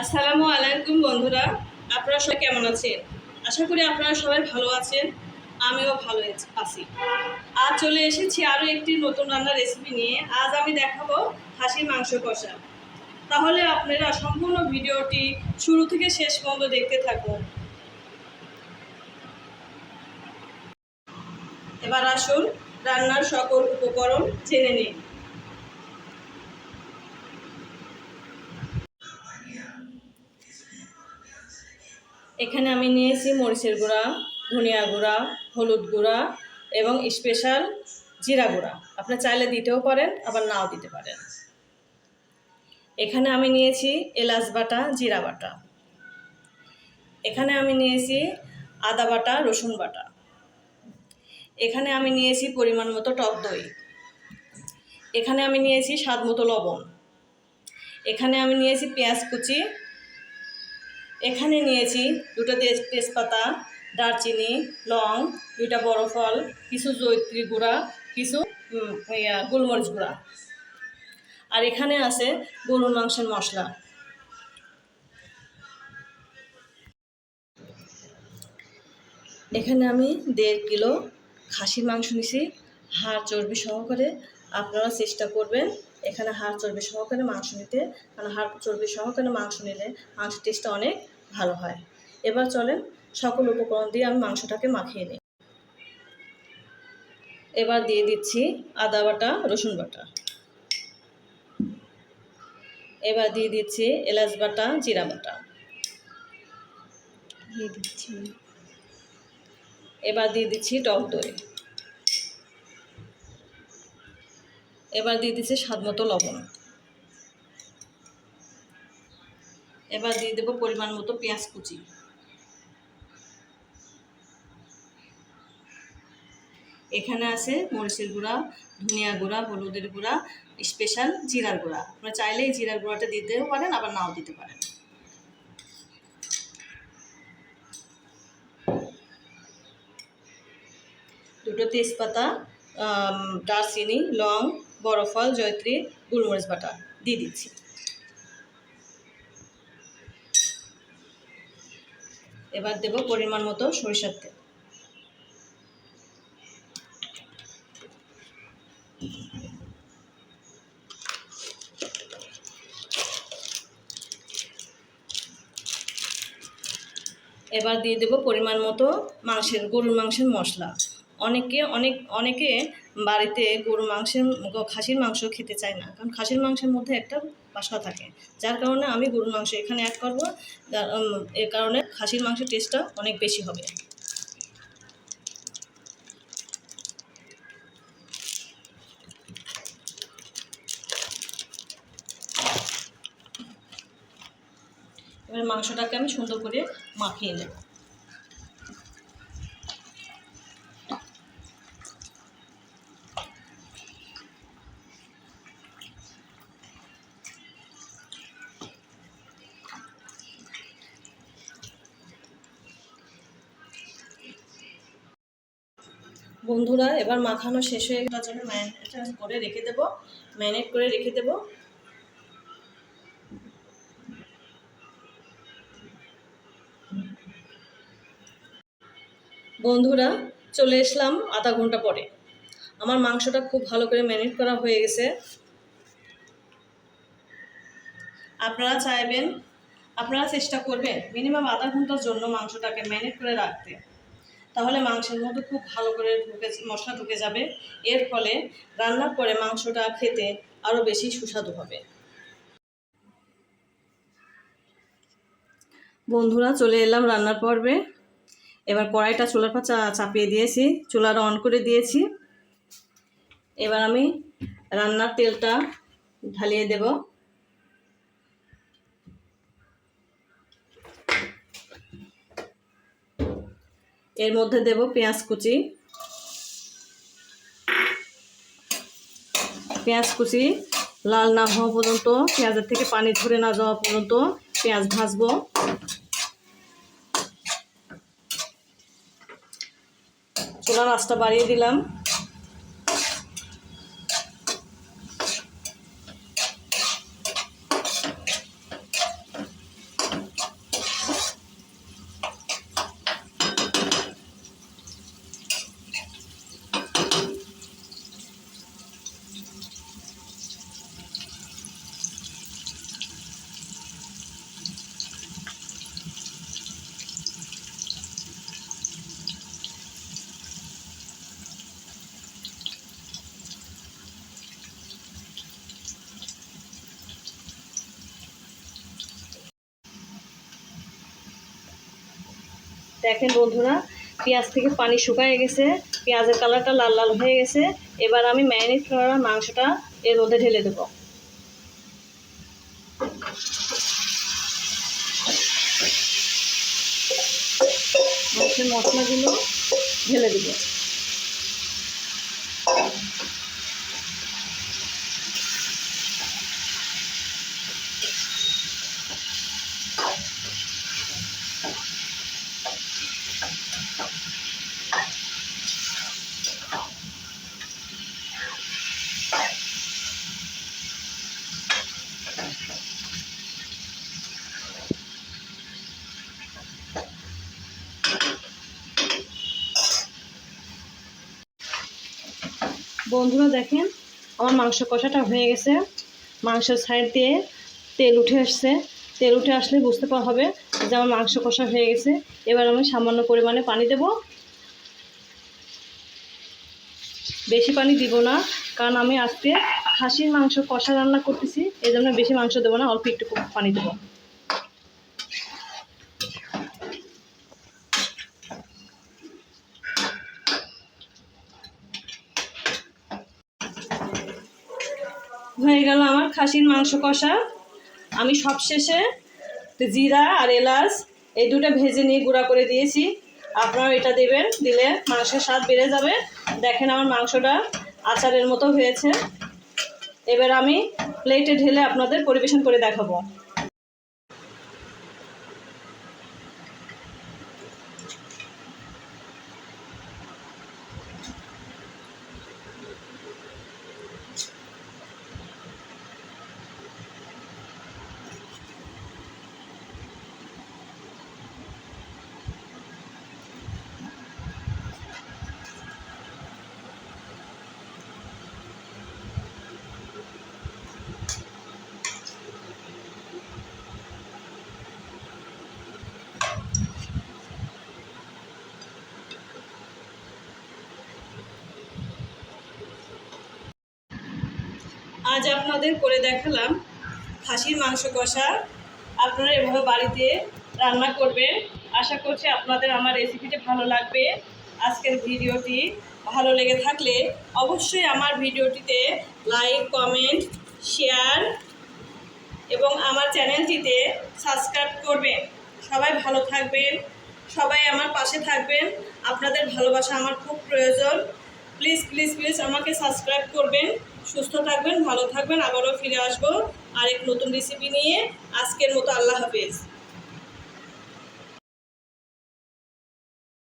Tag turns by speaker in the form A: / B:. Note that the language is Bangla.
A: আসসালামু আলাইকুম বন্ধুরা, আপনারা সবাই কেমন আছেন? আশা করি আপনারা সবাই ভালো আছেন, আমিও ভালো আছি- আজ চলে এসেছি আরও একটি নতুন রান্নার রেসিপি নিয়ে। আজ আমি দেখাবো খাসির মাংস কষা। তাহলে আপনারা সম্পূর্ণ ভিডিওটি শুরু থেকে শেষ পর্যন্ত দেখতে থাকুন। এবার আসুন রান্নার সকল উপকরণ জেনে নিন এখানে আমি নিয়েছি মরিচের গুঁড়া, ধনিয়া গুঁড়া, হলুদ গুঁড়া এবং স্পেশাল জিরা গুঁড়া। আপনি চাইলে দিতেও পারেন, আবার নাও দিতে পারেন। এখানে আমি নিয়েছি এলাচ বাটা, জিরা বাটা। এখানে আমি নিয়েছি আদা বাটা, রসুন বাটা। এখানে আমি নিয়েছি পরিমাণ মতো টক দই। এখানে আমি নিয়েছি স্বাদ মতো লবণ। এখানে আমি নিয়েছি পেঁয়াজ কুচি এখানে নিয়েছি দুটো তেজ তেজপাতা, দারচিনি, লং, দুইটা বড় ফল, কিছু জৈত্রী গুঁড়া, কিছু গোলমরিচ গুঁড়া। আর এখানে আছে গরুর মাংসের মশলা। এখানে আমি দেড় কিলো খাসির মাংস নিছি হাড় চর্বি সহকারে। আপনারা চেষ্টা করবেন এখানে হাড় চর্বি সহকারে মাংস নিতে। কারণ হাড় চর্বি সহকারে মাংস নিলে মাংস টেস্টটা অনেক ভালো হয়। এবার চলেন সকল উপকরণ দিয়ে আমি মাংসটাকে মাখিয়ে নিই। এবার দিয়ে দিচ্ছি আদা বাটা রসুন বাটা। এবার দিয়ে দিচ্ছি এলাচ বাটা জিরা বাটা।
B: দিয়ে দিচ্ছি।
A: এবার দিয়ে দিচ্ছি টক দই। এবার দিয়ে দিচ্ছি স্বাদ মতো লবণ। এবার দিয়ে দেবো পরিমাণ মতো পেঁয়াজ কুচি। এখানে আছে মরিচের গুঁড়া ধনিয়া গুঁড়া হলুদের গুঁড়া স্পেশাল জিরার গুঁড়া। আপনারা চাইলে এই জিরার গুঁড়াটা দিতেও পারেন আবার নাও দিতে পারেন। দুটো তেজপাতা আম, দারচিনি লং বড় ফল জয়ত্রী গোলমরিচ বাটা দিয়ে দিচ্ছি। এবার দেব পরিমাণ মতো সরিষার তেল। এবার দিয়ে দেব পরিমাণ মতো মাংসের, গরুর মাংসের মশলা। অনেকে অনেক, অনেকে বাড়িতে গরুর মাংসের খাসির মাংস খেতে চায় না। কারণ খাসির মাংসের মধ্যে একটা বাসা থাকে। যার কারণে আমি গরুর মাংস এখানে অ্যাড করব। এর কারণে খাসির মাংসের টেস্টটা অনেক বেশি হবে। এবার মাংসটাকে আমি সুন্দর করে মাখিয়ে নেব। বন্ধুরা, এবার মাখানো শেষ হয়ে যাওয়ার জন্য ম্যারিনেট করে রেখে দেবো। ম্যারিনেট করে রেখে দেবো। বন্ধুরা, চলে এসলাম আধা ঘণ্টা পরে। আমার মাংসটা খুব ভালো করে ম্যারিনেট করা হয়ে গেছে। আপনারা চাইবেন, আপনারা চেষ্টা করবেন মিনিমাম আধা ঘণ্টার জন্য মাংসটাকে ম্যারিনেট করে রাখতে। তাহলে মাংসের মধ্যে খুব ভালো করে ঢুকে, মশলা ঢুকে যাবে। এর ফলে রান্নার পরে মাংসটা খেতে আরও বেশি সুস্বাদু হবে। বন্ধুরা, চলে এলাম রান্নার পর্বে। এবার কড়াইটা চুলার পর চাপিয়ে দিয়েছি। চুলাটা অন করে দিয়েছি। এবার আমি রান্নার তেলটা ঢালিয়ে দেব। এর মধ্যে দেব পেঁয়াজ কুচি। পেঁয়াজ কুচি লাল না হওয়া পর্যন্ত, পেঁয়াজের থেকে পানি ঝরে না যাওয়া পর্যন্ত পেঁয়াজ ভাজব। চুলার আঁচটা বাড়িয়ে দিলাম। দেখেন বন্ধুরা, পেঁয়াজ থেকে পানি শুকায় গেছে, পেঁয়াজের কালারটা লাল লাল হয়ে গেছে। এবার আমি ম্যারিনেট করা মাংসটা এর মধ্যে ঢেলে দেব। মাংসের মশলাগুলো ঢেলে দেবো। বন্ধুরা দেখেন, আমার মাংস কষাটা হয়ে গেছে। মাংসের সাইড দিয়ে তেল উঠে আসছে। তেল উঠে আসলে বুঝতে পারা হবে যে আমার মাংস কষা হয়ে গেছে। এবার আমি সামান্য পরিমাণে পানি দেব। বেশি পানি দিব না, কারণ আমি আজকে খাসির মাংস কষা রান্না করতেছি এই জন্য বেশি মাংস দেবো না, অল্প একটু পানি দেবো হয়ে গেল আমার খাসির মাংস কষা। আমি সবশেষে জিরা আর এলাচ এই দুটো ভেজে নিয়ে গুঁড়া করে দিয়েছি। আপনারা এটা দেবেন, দিলে মাংসের স্বাদ বেড়ে যাবে। দেখেন আমার মাংসটা আচারের মতো হয়েছে। এবার আমি প্লেটে ঢেলে আপনাদের পরিবেশন করে দেখাবো। আজ আপনাদের করে দেখালাম খাসির মাংস কষা। আপনারা এভাবে বাড়িতে রান্না করবেন। আশা করছি আপনাদের আমার রেসিপিটা ভালো লাগবে। আজকের ভিডিওটি ভালো লেগে থাকলে অবশ্যই আমার ভিডিওটিতে লাইক কমেন্ট শেয়ার এবং আমার চ্যানেলটিতে সাবস্ক্রাইব করবেন। সবাই ভালো থাকবেন, সবাই আমার পাশে থাকবেন। আপনাদের ভালোবাসা আমার খুব প্রয়োজন। প্লিজ প্লিজ প্লিজ আমাকে সাবস্ক্রাইব করবেন। সুস্থ থাকবেন, ভালো থাকবেন, আবারও ফিরে আসব আরেক নতুন রেসিপি নিয়ে। আজকের মতো আল্লাহ হাফেজ।